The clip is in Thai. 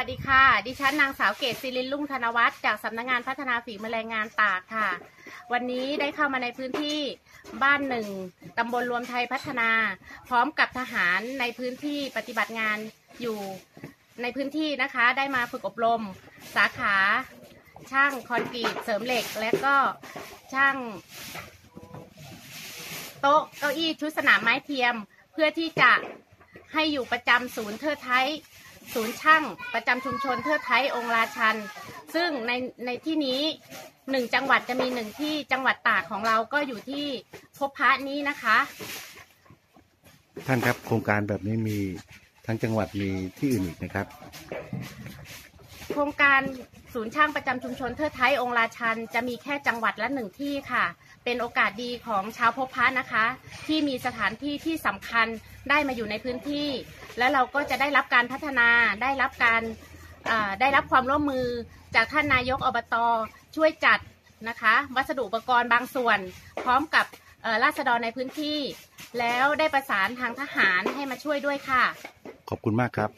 วัสดีค่ะ ดิฉันนางสาวเกศศิรินลุ่งธนวัฒน์จากสำนักงานพัฒนาฝีมือแรงงานตากค่ะ วันนี้ได้เข้ามาในพื้นที่บ้านหนึ่งตำบลรวมไทยพัฒนา พร้อมกับทหารในพื้นที่ปฏิบัติงานอยู่ในพื้นที่นะคะ ได้มาฝึกอบรม สาขาช่างคอนกรีตเสริมเหล็ก และก็ช่าง โต๊ะเก้าอี้ชุดสนามไม้เทียม เพื่อที่จะให้อยู่ประจำศูนย์เทิดไทย ศูนย์ช่างประจำชุมชนเทิดไทยองค์ราชัน ซึ่งในในที่นี้หนึ่งจังหวัดจะมีหนึ่งที่จังหวัดตากของเราก็อยู่ที่พบพระนี้นะคะ ท่านครับโครงการแบบนี้มีทั้งจังหวัดมีที่อื่นอีกนะครับ โครงการศูนย์ช่างประจำชุมชนเทิดไทยองค์ราชัน จะมีแค่จังหวัดละหนึ่งที่ค่ะ เป็นโอกาสดีของชาวพบพระนะคะ ที่มีสถานที่ที่สำคัญได้มาอยู่ในพื้นที่ แล้วเราก็จะได้รับการพัฒนาได้รับการได้รับความร่วมมือจากท่านนายกอบตช่วยจัดนะคะ วัสดุอุปกรณ์บางส่วน พร้อมกับราษฎรในพื้นที่ แล้วได้ประสานทางทหารให้มาช่วยด้วยค่ะ ขอบคุณมากครับ